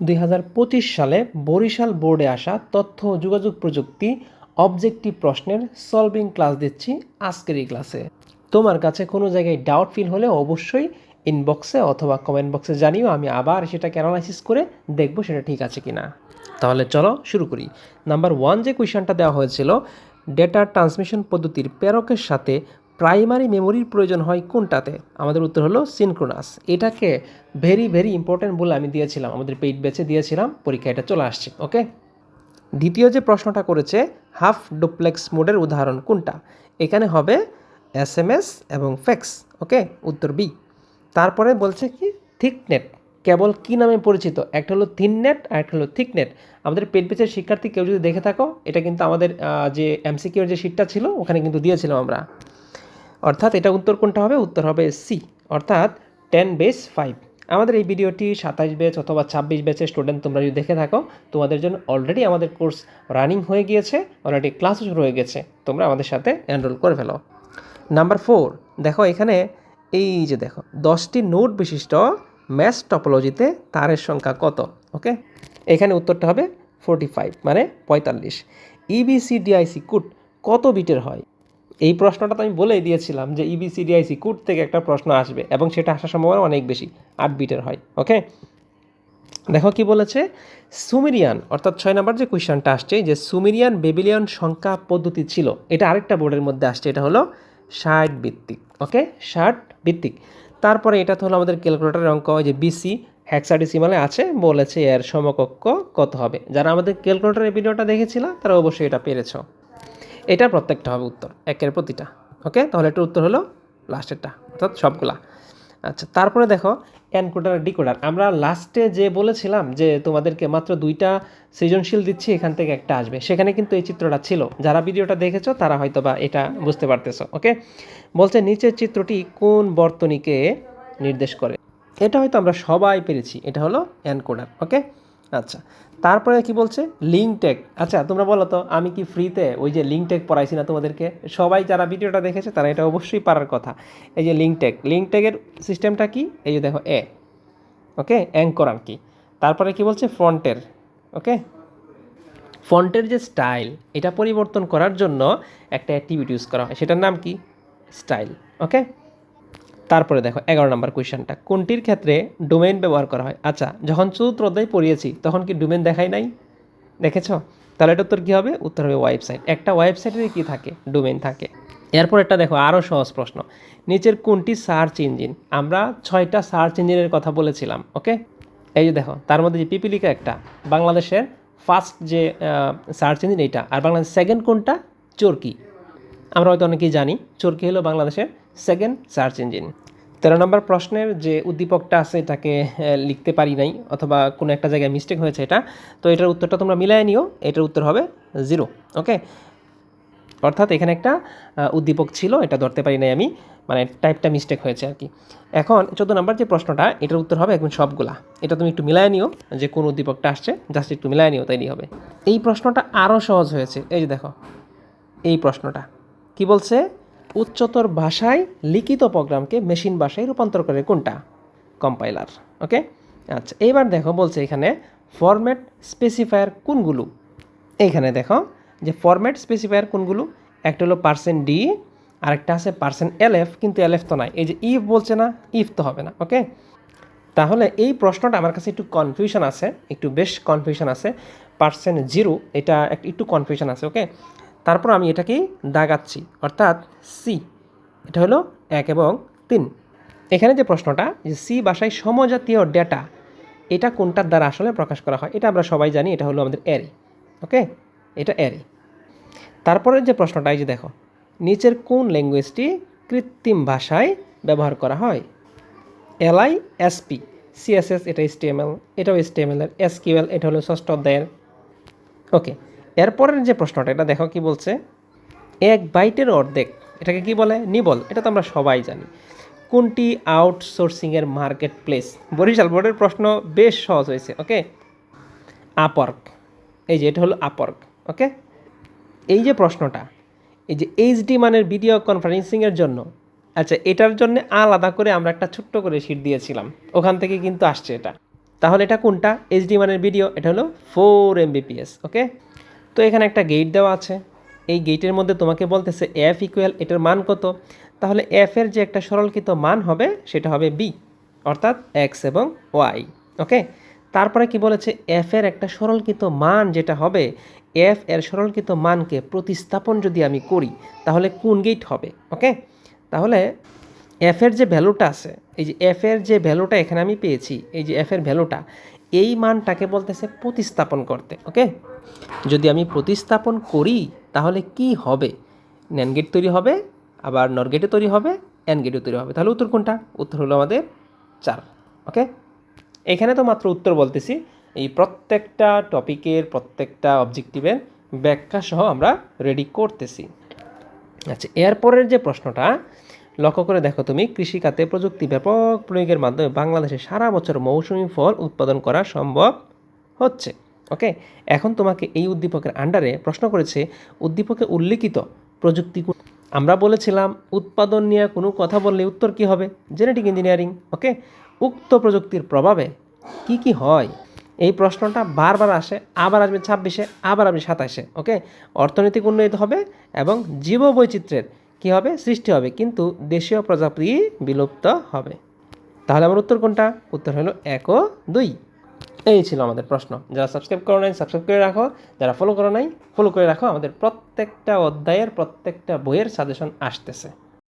দুই হাজার পঁচিশ সালে বরিশাল বোর্ডে আসা তথ্য ও যোগাযোগ প্রযুক্তি অবজেক্টিভ প্রশ্নের সলভিং ক্লাস দিচ্ছি আজকের এই ক্লাসে। তোমার কাছে কোনো জায়গায় ডাউট ফিল হলে অবশ্যই ইনবক্সে অথবা কমেন্ট বক্সে জানিও, আমি আবার সেটাকে অ্যানালাইসিস করে দেখব সেটা ঠিক আছে কি না তাহলে চলো শুরু করি। নাম্বার ওয়ান যে কোয়েশনটা দেওয়া হয়েছিল ডেটা ট্রান্সমিশন পদ্ধতির প্রেরকের সাথে প্রাইমারি মেমোরির প্রয়োজন হয় কোনটাতে? আমাদের উত্তর হলো সিনক্রোনাস এটাকে ভেরি ভেরি ইম্পর্ট্যান্ট বলে আমি দিয়েছিলাম, আমাদের পেইড বেচে দিয়েছিলাম, পরীক্ষা এটা চলে আসছে ওকে দ্বিতীয় যে প্রশ্নটা করেছে হাফ ডুপ্লেক্স মোডের উদাহরণ কোনটা? এখানে হবে এস এম এস এবং ফ্যাক্স ওকে উত্তর বি তারপরে বলছে কি থিকনেট কেবল কি নামে পরিচিত? একটা হলো থিন নেট আর একটা হলো থিক নেট আমাদের পেট পেচের শিক্ষার্থী কেউ যদি দেখে থাকো, এটা কিন্তু আমাদের যে এমসিকিউর যে শিটটা ছিল, ওখানে কিন্তু দিয়েছিলাম আমরা। অর্থাৎ এটা উত্তর কোনটা হবে? উত্তর হবে সি অর্থাৎ টেন বেস ফাইভ আমাদের এই ভিডিওটি সাতাশ ব্যাচ অথবা ছাব্বিশ ব্যাচের স্টুডেন্ট তোমরা যদি দেখে থাকো, তোমাদের জন্য অলরেডি আমাদের কোর্স রানিং হয়ে গিয়েছে অলরেডি ক্লাসও শুরু হয়ে গেছে। তোমরা আমাদের সাথে এনরোল করে ফেলো। নাম্বার ফোর দেখো এখানে এই যে দেখো, দশটি নোট বিশিষ্ট ম্যাথ টপোলজিতে তারের সংখ্যা কত? ওকে এখানে উত্তরটা হবে ফোরটি ফাইভ মানে পঁয়তাল্লিশ। E ইবিসিডিআইসি কুট কত বিটের হয়? এই প্রশ্নটা তো আমি বলেই দিয়েছিলাম যে E ইবিসিডিআইসি কুট থেকে একটা প্রশ্ন আসবে এবং সেটা আসার সম্ভাবনা অনেক বেশি, আট বিটের হয় ওকে দেখো কি বলেছে? সুমেরিয়ান, অর্থাৎ ছয় নম্বর যে কোয়েশ্চনটা আসছে যে সুমেরিয়ান বেবিলিয়ন সংখ্যা পদ্ধতি ছিল, এটা আরেকটা বোর্ডের মধ্যে আসছে, এটা হলো ষাট ভিত্তিক ওকে ষাট ভিত্তিক। তারপরে এটা তো হলো আমাদের ক্যালকুলেটারের অঙ্ক যে বিসি হ্যাক্সাডিসিমালে আছে, বলেছে এর সমকক্ষ কত হবে? যারা আমাদের ক্যালকুলেটারের ভিডিওটা দেখেছিল, তারা অবশ্যই এটা পেরেছ। এটা প্রত্যেকটা হবে উত্তর, একের প্রতিটা, ওকে? তাহলে এটার উত্তর হলো লাস্টেরটা অর্থাৎ সবগুলা। আচ্ছা তারপরে দেখো এনকোডার ডিকোডার আমরা লাস্টে যে বলেছিলাম যে তোমাদেরকে মাত্র দুইটা সৃজনশীল দিচ্ছি, এখান থেকে একটা আসবে। সেখানে কিন্তু এই চিত্রটা ছিল। যারা ভিডিওটা দেখেছ, তারা হয়তো বা এটা বুঝতে পারতেছো, ওকে? বলছে, নিচের চিত্রটি কোন বর্তনীকে নির্দেশ করে? এটা হয়তো আমরা সবাই পেরেছি, এটা হলো এনকোডার ওকে? আচ্ছা তারপরে কি বলছে? লিঙ্ক টেক আচ্ছা তোমরা বলো তো, আমি কি ফ্রিতে ওই যে লিঙ্ক টেক পড়াইছি না তোমাদেরকে? সবাই যারা ভিডিওটা দেখেছে, তারা এটা অবশ্যই পারার কথা। এই যে লিঙ্ক টেক লিঙ্ক টেকের সিস্টেমটা কি? এই যে দেখো এ ওকে অ্যাঙ্কর আর কি। তারপরে কি বলছে? ফ্রন্টের ওকে ফন্টের যে স্টাইল এটা পরিবর্তন করার জন্য একটা অ্যাক্টিভিটি ইউজ করা হয়। সেটার নাম কি? স্টাইল ওকে তারপরে দেখো, এগারো নম্বর কোয়েশ্চেনটা। কোনটির ক্ষেত্রে ডোমেইন ব্যবহার করা হয়? আচ্ছা যখন চতুর্থ অধ্যায় পড়িয়েছি, তখন কি ডোমেইন দেখাই নাই? দেখেছ? তাহলে এটা উত্তর কী হবে? উত্তর হবে ওয়েবসাইট। একটা ওয়েবসাইটের কি থাকে? ডোমেইন থাকে। এরপর একটা দেখো আরও সহজ প্রশ্ন। নিচের কোনটি সার্চ ইঞ্জিন? আমরা ছয়টা সার্চ ইঞ্জিনের কথা বলেছিলাম, ওকে? এই যে দেখো, তার মধ্যে যে পিপিলিকা একটা, বাংলাদেশের ফার্স্ট যে সার্চ ইঞ্জিন এইটা, আর বাংলাদেশের সেকেন্ড কোনটা? চরকি। আমরা হয়তো অনেকেই জানি, চোরকি হলো বাংলাদেশের সেকেন্ড সার্চ ইঞ্জিন তেরো নম্বর প্রশ্নের যে উদ্দীপকটা আছে এটাকে লিখতে পারি নাই, অথবা কোনো একটা জায়গায় মিস্টেক হয়েছে এটা, তো এটার উত্তরটা তোমরা মিলাই নিও, এটার উত্তর হবে জিরো ওকে অর্থাৎ এখানে একটা উদ্দীপক ছিল, এটা ধরতে পারি নাই আমি মানে টাইপটা মিস্টেক হয়েছে আর কি। এখন চোদ্দ নম্বর যে প্রশ্নটা, এটার উত্তর হবে একদম সবগুলা। এটা তুমি একটু মিলায় নিও, যে কোন উদ্দীপকটা আসছে জাস্ট একটু মিলায় নিও তাইলেই হবে। এই প্রশ্নটা আরও সহজ হয়েছে, এই যে দেখো, এই প্রশ্নটা। কি বলছে? উচ্চতর ভাষায় লিখিত প্রোগ্রামকে মেশিন ভাষায় রূপান্তর করে কোনটা? Compiler, okay? আচ্ছা এইবার দেখো, বলছে এখানে ফরম্যাট স্পেসিফায়ার কোনগুলো? এইখানে দেখো যে ফরম্যাট স্পেসিফায়ার কোনগুলো? একটা হলো পার্সেন্ট ডি আরেকটা আছে পার্সেন্ট এলএফ কিন্তু এলএফ তো নাই। এই যে ইফ বলছে না ইফ তো হবে না, ওকে? তাহলে এই প্রশ্নটা আমার কাছে একটু কনফিউশন আছে, একটু বেশ কনফিউশন আছে। পার্সেন্ট জিরো এটা একটু কনফিউশন আছে, ওকে? তারপর আমি এটাকেই দাগাচ্ছি, অর্থাৎ সি এটা হলো এক এবং তিন। এখানে যে প্রশ্নটা, যে সি ভাষায় সমজাতীয় ডেটা এটা কোনটার দ্বারা আসলে প্রকাশ করা হয়, এটা আমরা সবাই জানি, এটা হলো আমাদের অ্যারে ওকে এটা অ্যারে তারপরে যে প্রশ্নটা, এই যে দেখো, নিচের কোন ল্যাঙ্গুয়েজটি কৃত্রিম ভাষায় ব্যবহার করা হয়? এলআই এসপি সিএসএস এটা এসটিএমএল এটাও এসটিএমএল এর এসকিউএল এটা হলো ষষ্ঠ অধ্যায়ের ওকে এরপরের যে প্রশ্নটা, এটা দেখো কি বলছে? এক বাইটের অর্ধেক, এটাকে কি বলে? নিবল, এটা তো আমরা সবাই জানি। কোনটি আউটসোর্সিংয়ের মার্কেট প্লেস বরিশাল বোর্ডের প্রশ্ন বেশ সহজ হয়েছে ওকে আপর্ক এই যে এটা হলো আপর্ক ওকে এই যে প্রশ্নটা, এই যে এইচডি মানের ভিডিও কনফারেন্সিংয়ের জন্য আচ্ছা এটার জন্য আলাদা করে আমরা একটা ছোট্ট করে শিট দিয়েছিলাম, ওখান থেকে কিন্তু আসছে এটা। তাহলে এটা কোনটা? এইচডি মানের ভিডিও এটা হলো ফোর এমবিপিএস ওকে তো এখানে একটা গেট দেওয়া আছে। এই গেটের মধ্যে তোমাকে বলতেছে এফ ইকুয়াল এটার মান কত? তাহলে এফ এর যে একটা সরলকৃত মান হবে সেটা হবে বি অর্থাৎ এক্স এবং ওয়াই ওকে তারপরে কি বলেছে? এফ এর একটা সরলকৃত মান যেটা হবে এফ এর সরলকৃত মানকে প্রতিস্থাপন যদি আমি করি, তাহলে কোন গেট হবে ওকে তাহলে এফ এর যে ভ্যালুটা আছে, এই যে এফ এর যে ভ্যালুটা এখানে আমি পেয়েছি, এই যে এফ এর ভ্যালুটা এই মানটাকে বলতেছে প্রতিস্থাপন করতে, ওকে? যদি আমি প্রতিস্থাপন করি, তাহলে কি হবে? ন্যান গেট তৈরি হবে, আবার নর গেটও তৈরি হবে অ্যান গেটও তৈরি হবে। তাহলে উত্তর কোনটা? উত্তর হলো আমাদের চার, ওকে? এখানে তো মাত্র উত্তর বলতেছি। এই প্রত্যেকটা টপিকের, প্রত্যেকটা অবজেক্টিভের ব্যাখ্যা সহ আমরা রেডি করতেছি। আচ্ছা এরপরের যে প্রশ্নটা লক্ষ্য করে দেখো তুমি, কৃষিখাতে প্রযুক্তি ব্যাপক প্রয়োগের মাধ্যমে বাংলাদেশে সারা বছর মৌসুমি ফল উৎপাদন করা সম্ভব হচ্ছে। ওকে এখন তোমাকে এই উদ্দীপকের আন্ডারে প্রশ্ন করেছে, উদ্দীপকে উল্লিখিত প্রযুক্তি আমরা বলেছিলাম, উৎপাদন নিয়ে কোনো কথা বললে উত্তর কি হবে? জেনেটিক ইঞ্জিনিয়ারিং ওকে উক্ত প্রযুক্তির প্রভাবে কি কি হয়? এই প্রশ্নটা বারবার আসে, আবার আসবে ছাব্বিশে, আবার আসবে সাতাশে ওকে অর্থনৈতিক উন্নয়ন হবে এবং জীববৈচিত্র্যের কি হবে? সৃষ্টি হবে। কিন্তু দেশীয় প্রজাপতি বিলুপ্ত হবে। তাহলে আমার উত্তর কোনটা? উত্তর হলো এক ও দুই। এই ছিল আমাদের প্রশ্ন। যারা সাবস্ক্রাইব করো নাই সাবস্ক্রাইব করে রাখো। যারা ফলো করো নাই ফলো করে রাখো। আমাদের প্রত্যেকটা অধ্যায়ের, প্রত্যেকটা বইয়ের সাজেশন আসতেছে।